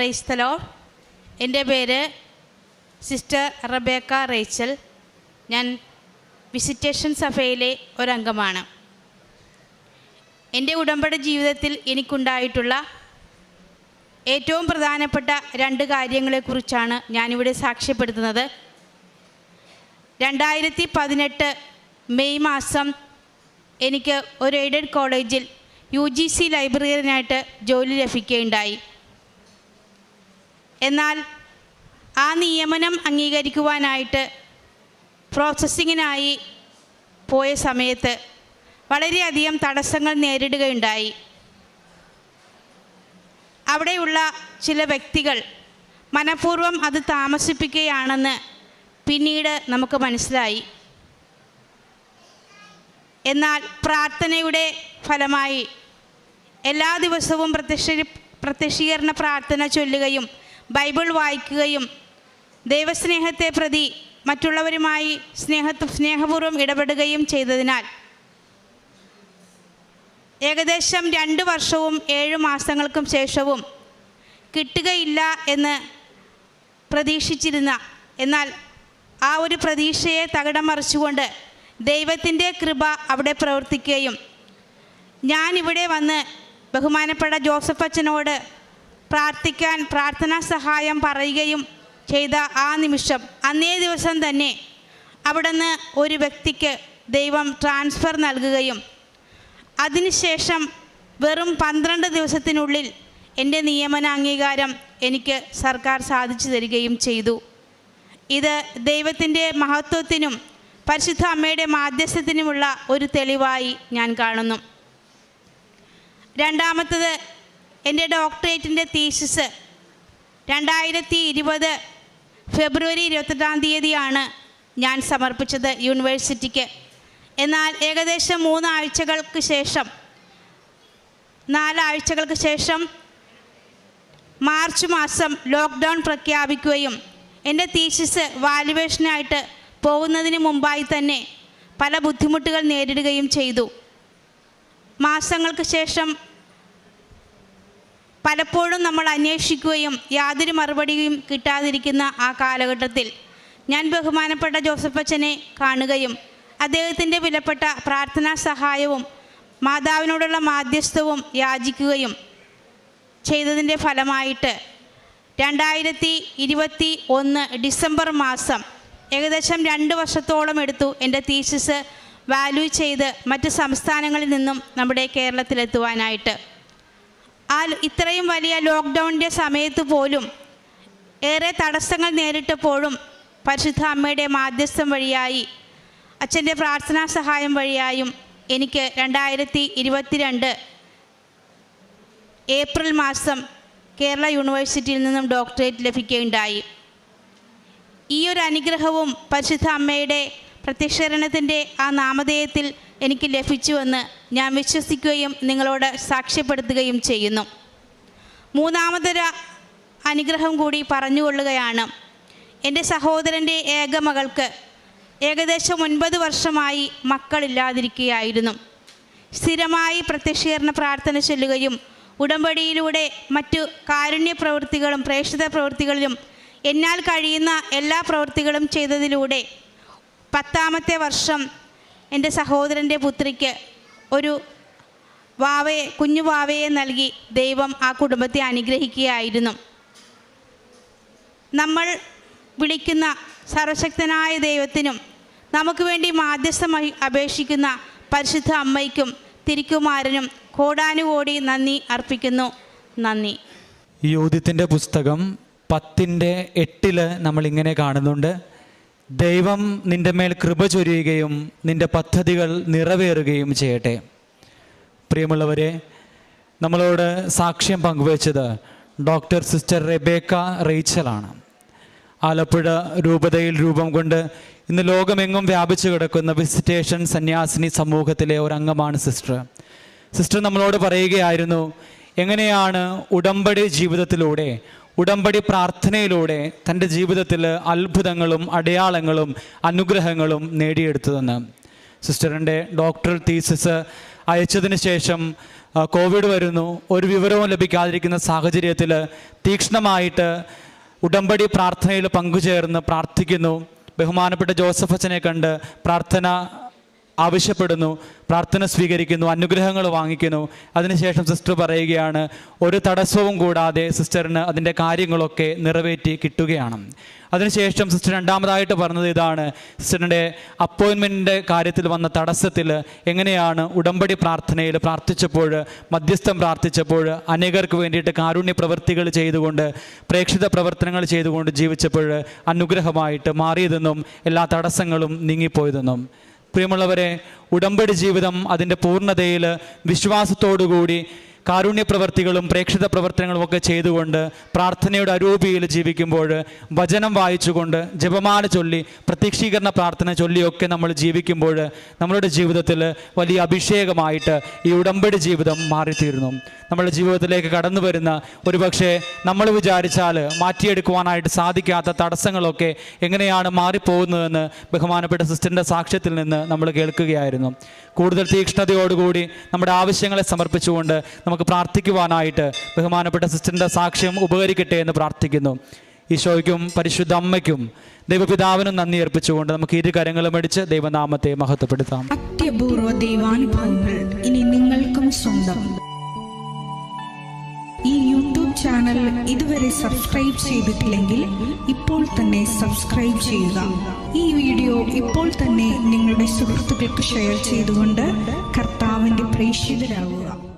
പ്രൈസ്തലോ എന്റെ പേര് സിസ്റ്റർ റബേക്ക റേച്ചൽ. ഞാൻ വിസിറ്റേഷൻ സഭയിലെ ഒരംഗമാണ്. എന്റെ ഉടമ്പടി ജീവിതത്തിൽ എനിക്കുണ്ടായിട്ടുള്ള ഏറ്റവും പ്രധാനപ്പെട്ട രണ്ട് കാര്യങ്ങളെക്കുറിച്ചാണ് ഞാനിവിടെ സാക്ഷ്യപ്പെടുത്തുന്നത്. രണ്ടായിരത്തി പതിനെട്ട് മെയ് മാസം എനിക്ക് ഒരു എയ്ഡഡ് കോളേജിൽ യു ജി സി ലൈബ്രറിയനായിട്ട് ജോലി ലഭിക്കുകയുണ്ടായി. എന്നാൽ ആ നിയമനം അംഗീകരിക്കുവാനായിട്ട് പ്രോസസ്സിങ്ങിനായി പോയ സമയത്ത് വളരെയധികം തടസ്സങ്ങൾ നേരിടുകയുണ്ടായി. അവിടെയുള്ള ചില വ്യക്തികൾ മനഃപൂർവം അത് താമസിപ്പിക്കുകയാണെന്ന് പിന്നീട് നമുക്ക് മനസ്സിലായി. എന്നാൽ പ്രാർത്ഥനയുടെ ഫലമായി എല്ലാ ദിവസവും പ്രത്യക്ഷ പ്രത്യക്ഷീകരണ പ്രാർത്ഥന ചൊല്ലുകയും ബൈബിൾ വായിക്കുകയും ദൈവസ്നേഹത്തെ പ്രതി മറ്റുള്ളവരുമായി സ്നേഹ സ്നേഹപൂർവം ഇടപെടുകയും ചെയ്തതിനാൽ ഏകദേശം രണ്ട് വർഷവും ഏഴ് മാസങ്ങൾക്കും ശേഷവും കിട്ടുകയില്ല എന്ന് പ്രതീക്ഷിച്ചിരുന്ന എന്നാൽ ആ ഒരു പ്രതീക്ഷയെ തകിടം മറിച്ചുകൊണ്ട് ദൈവത്തിന്റെ കൃപ അവിടെ പ്രവർത്തിക്കുകയും ഞാനിവിടെ വന്ന് ബഹുമാനപ്പെട്ട ജോസഫ് അച്ഛനോട് പ്രാർത്ഥിക്കാൻ പ്രാർത്ഥനാ സഹായം പറയുകയും ചെയ്ത ആ നിമിഷം അന്നേ ദിവസം തന്നെ അവിടുന്ന് ഒരു വ്യക്തിക്ക് ദൈവം ട്രാൻസ്ഫർ നൽകുകയും അതിനുശേഷം വെറും പന്ത്രണ്ട് ദിവസത്തിനുള്ളിൽ എന്റെ നിയമന അംഗീകാരം എനിക്ക് സർക്കാർ സാധിച്ചു തരികയും ചെയ്തു. ഇത് ദൈവത്തിന്റെ മഹത്വത്തിനും പരിശുദ്ധ അമ്മയുടെ മാധ്യസ്ഥത്തിനുമുള്ള ഒരു തെളിവായി ഞാൻ കാണുന്നു. രണ്ടാമത്തത് എന്റെ ഡോക്ടറേറ്റിന്റെ തീസിസ് രണ്ടായിരത്തി ഇരുപത് ഫെബ്രുവരി ഇരുപത്തെട്ടാം തീയതിയാണ് ഞാൻ സമർപ്പിച്ചത് യൂണിവേഴ്സിറ്റിക്ക്. എന്നാൽ ഏകദേശം മൂന്നാഴ്ചകൾക്ക് ശേഷം നാലാഴ്ചകൾക്ക് ശേഷം മാർച്ച് മാസം ലോക്ക്ഡൗൺ പ്രഖ്യാപിക്കുകയും എന്റെ തീസിസ് വാലുവേഷനായിട്ട് പോകുന്നതിന് മുമ്പായി തന്നെ പല ബുദ്ധിമുട്ടുകൾ നേരിടുകയും ചെയ്തു. മാസങ്ങൾക്ക് ശേഷം പലപ്പോഴും നമ്മൾ അന്വേഷിക്കുകയും യാതൊരു മറുപടിയും കിട്ടാതിരിക്കുന്ന ആ കാലഘട്ടത്തിൽ ഞാൻ ബഹുമാനപ്പെട്ട ജോസഫ് അച്ഛനെ കാണുകയും അദ്ദേഹത്തിന്റെ വിലപ്പെട്ട പ്രാർത്ഥനാ സഹായവും മാതാവിനോടുള്ള മാധ്യസ്ഥവും യാചിക്കുകയും ചെയ്തതിന്റെ ഫലമായിട്ട് രണ്ടായിരത്തി ഇരുപത്തി ഒന്ന് ഡിസംബർ മാസം ഏകദേശം രണ്ട് വർഷത്തോളം എടുത്തു എന്റെ തീസിസ് വാല്യൂ ചെയ്ത് മറ്റ് സംസ്ഥാനങ്ങളിൽ നിന്നും നമ്മുടെ കേരളത്തിലെത്തുവാനായിട്ട്. ആ ഇത്രയും വലിയ ലോക്ക്ഡൗണിന്റെ സമയത്ത് പോലും ഏറെ തടസ്സങ്ങൾ നേരിട്ടപ്പോഴും പരിശുദ്ധ അമ്മയുടെ മാധ്യസ്ഥം വഴിയായി അച്ഛന്റെ പ്രാർത്ഥനാ സഹായം വഴിയായും എനിക്ക് രണ്ടായിരത്തി ഇരുപത്തിരണ്ട് ഏപ്രിൽ മാസം കേരള യൂണിവേഴ്സിറ്റിയിൽ നിന്നും ഡോക്ടറേറ്റ് ലഭിക്കുകയുണ്ടായി. ഈ ഒരു അനുഗ്രഹവും പരിശുദ്ധ അമ്മയുടെ പ്രത്യക്ഷരണത്തിന്റെ ആ നാമധേയത്തിൽ എനിക്ക് ലഭിച്ചുവെന്ന് ഞാൻ വിശ്വസിക്കുകയും നിങ്ങളോട് സാക്ഷ്യപ്പെടുത്തുകയും ചെയ്യുന്നു. മൂന്നാമതൊരു അനുഗ്രഹം കൂടി പറഞ്ഞുകൊള്ളുകയാണ്. എന്റെ സഹോദരന്റെ ഏക മകൾക്ക് ഏകദേശം ഒൻപത് വർഷമായി മക്കളില്ലാതിരിക്കുകയായിരുന്നു. സ്ഥിരമായി പ്രത്യക്ഷീകരണ പ്രാർത്ഥന ചൊല്ലുകയും ഉടമ്പടിയിലൂടെ മറ്റു കാരുണ്യ പ്രവൃത്തികളും പ്രേക്ഷിത പ്രവൃത്തികളിലും എന്നാൽ കഴിയുന്ന എല്ലാ പ്രവൃത്തികളും ചെയ്തതിലൂടെ പത്താമത്തെ വർഷം എന്റെ സഹോദരന്റെ പുത്രിക്ക് ഒരു വാവയെ കുഞ്ഞു വാവയെ നൽകി ദൈവം ആ കുടുംബത്തെ അനുഗ്രഹിക്കുകയായിരുന്നു. നമ്മൾ വിളിക്കുന്ന സർവശക്തനായ ദൈവത്തിനും നമുക്ക് വേണ്ടി മാധ്യസ്ഥമായി അപേക്ഷിക്കുന്ന പരിശുദ്ധ അമ്മയ്ക്കും തിരിക്കുമാരനും കോടാനുകോടി നന്ദി അർപ്പിക്കുന്നു. നന്ദി. ഈ യോദ്യത്തിന്റെ പുസ്തകം പത്തിന്റെ എട്ടിൽ നമ്മൾ ഇങ്ങനെ കാണുന്നുണ്ട്. ദൈവം നിന്റെ മേൽ കൃപ ചൊരിയുകയും നിന്റെ പദ്ധതികൾ നിറവേറുകയും ചെയ്യട്ടെ. പ്രിയമുള്ളവരെ നമ്മളോട് സാക്ഷ്യം പങ്കുവച്ചത് ഡോക്ടർ സിസ്റ്റർ റെബേക്ക റേച്ചലാണ്. ആലപ്പുഴ രൂപതയിൽ രൂപം കൊണ്ട് ഇന്ന് ലോകമെങ്ങും വ്യാപിച്ചു കിടക്കുന്ന വിസിറ്റേഷൻ സന്യാസിനി സമൂഹത്തിലെ ഒരംഗമാണ് സിസ്റ്റർ. സിസ്റ്റർ നമ്മളോട് പറയുകയായിരുന്നു എങ്ങനെയാണ് ഉടമ്പടി ജീവിതത്തിലൂടെ ഉടമ്പടി പ്രാർത്ഥനയിലൂടെ തന്റെ ജീവിതത്തിൽ അത്ഭുതങ്ങളും അടയാളങ്ങളും അനുഗ്രഹങ്ങളും നേടിയെടുത്തതെന്ന്. സിസ്റ്ററിന്റെ ഡോക്ടറൽ തീസിസ് അയച്ചതിന് ശേഷം കോവിഡ് വരുന്നു. ഒരു വിവരവും ലഭിക്കാതിരിക്കുന്ന സാഹചര്യത്തിൽ തീക്ഷ്ണമായിട്ട് ഉടമ്പടി പ്രാർത്ഥനയിൽ പങ്കുചേർന്ന് പ്രാർത്ഥിക്കുന്നു. ബഹുമാനപ്പെട്ട ജോസഫ് അച്ഛനെ കണ്ട് പ്രാർത്ഥന ആവശ്യപ്പെടുന്നു പ്രാർത്ഥന സ്വീകരിക്കുന്നു അനുഗ്രഹങ്ങൾ വാങ്ങിക്കുന്നു. അതിനുശേഷം സിസ്റ്റർ പറയുകയാണ് ഒരു തടസ്സവും കൂടാതെ സിസ്റ്ററിന് അതിന്റെ കാര്യങ്ങളൊക്കെ നിറവേറ്റി കിട്ടുകയാണ്. അതിനുശേഷം സിസ്റ്റർ രണ്ടാമതായിട്ട് പറഞ്ഞത് ഇതാണ് സിസ്റ്ററിന്റെ അപ്പോയിൻമെന്റിന്റെ കാര്യത്തിൽ വന്ന തടസ്സത്തിൽ എങ്ങനെയാണ് ഉടമ്പടി പ്രാർത്ഥനയിൽ പ്രാർത്ഥിച്ചപ്പോൾ മധ്യസ്ഥം പ്രാർത്ഥിച്ചപ്പോൾ അനേകർക്ക് വേണ്ടിയിട്ട് കാരുണ്യ പ്രവൃത്തികൾ ചെയ്തുകൊണ്ട് പ്രേക്ഷിത പ്രവർത്തനങ്ങൾ ചെയ്തുകൊണ്ട് ജീവിച്ചപ്പോൾ അനുഗ്രഹമായിട്ട് മാറിയതെന്നും എല്ലാ തടസ്സങ്ങളും നീങ്ങിപ്പോയതെന്നും. പ്രിയമുള്ളവരെ ഉടമ്പടി ജീവിതം അതിന്റെ പൂർണതയിൽ വിശ്വാസത്തോടുകൂടി കാരുണ്യ പ്രവർത്തികളും പ്രേക്ഷിത പ്രവർത്തനങ്ങളും ഒക്കെ ചെയ്തുകൊണ്ട് പ്രാർത്ഥനയുടെ അരൂപിയിൽ ജീവിക്കുമ്പോൾ വചനം വായിച്ചുകൊണ്ട് ജപമാല ചൊല്ലി പ്രത്യക്ഷീകരണ പ്രാർത്ഥന ചൊല്ലിയൊക്കെ നമ്മൾ ജീവിക്കുമ്പോൾ നമ്മളുടെ ജീവിതത്തിൽ വലിയ അഭിഷേകമായിട്ട് ഈ ഉടമ്പടി ജീവിതം മാറിത്തീരുന്നു. നമ്മുടെ ജീവിതത്തിലേക്ക് കടന്നു വരുന്ന ഒരുപക്ഷെ നമ്മൾ വിചാരിച്ചാൽ മാറ്റിയെടുക്കുവാനായിട്ട് സാധിക്കാത്ത തടസ്സങ്ങളൊക്കെ എങ്ങനെയാണ് മാറിപ്പോകുന്നതെന്ന് ബഹുമാനപ്പെട്ട സിസ്റ്ററിന്റെ സാക്ഷ്യത്തിൽ നിന്ന് നമ്മൾ കേൾക്കുകയായിരുന്നു. കൂടുതൽ തീക്ഷ്ണതയോടുകൂടി നമ്മുടെ ആവശ്യങ്ങളെ സമർപ്പിച്ചുകൊണ്ട് നമുക്ക് പ്രാർത്ഥിക്കുവാനായിട്ട് ബഹുമാനപ്പെട്ട സിസ്റ്ററിന്റെ സാക്ഷ്യം ഉപകരിക്കട്ടെ എന്ന് പ്രാർത്ഥിക്കുന്നു. ഈശോയ്ക്കും പരിശുദ്ധ അമ്മയ്ക്കും ദൈവപിതാവിനും നന്ദി അർപ്പിച്ചുകൊണ്ട് നമുക്ക് ഇരു കരങ്ങളും അടിച്ച് ദൈവനാമത്തെ മഹത്വപ്പെടുത്താം. അത്യപൂർവ ദൈവാനുഭവങ്ങൾ ഇനി നിങ്ങൾക്കും സ്വന്തം. ഈ യൂട്യൂബ് ചാനൽ ഇതുവരെ സബ്സ്ക്രൈബ് ചെയ്തിട്ടില്ലെങ്കിൽ ഇപ്പോൾ തന്നെ സബ്സ്ക്രൈബ് ചെയ്യുക. ഈ വീഡിയോ ഇപ്പോൾ തന്നെ നിങ്ങളുടെ സുഹൃത്തുക്കൾക്ക് ഷെയർ ചെയ്തുകൊണ്ട് കർത്താവിന്റെ പ്രേക്ഷിതരാകുക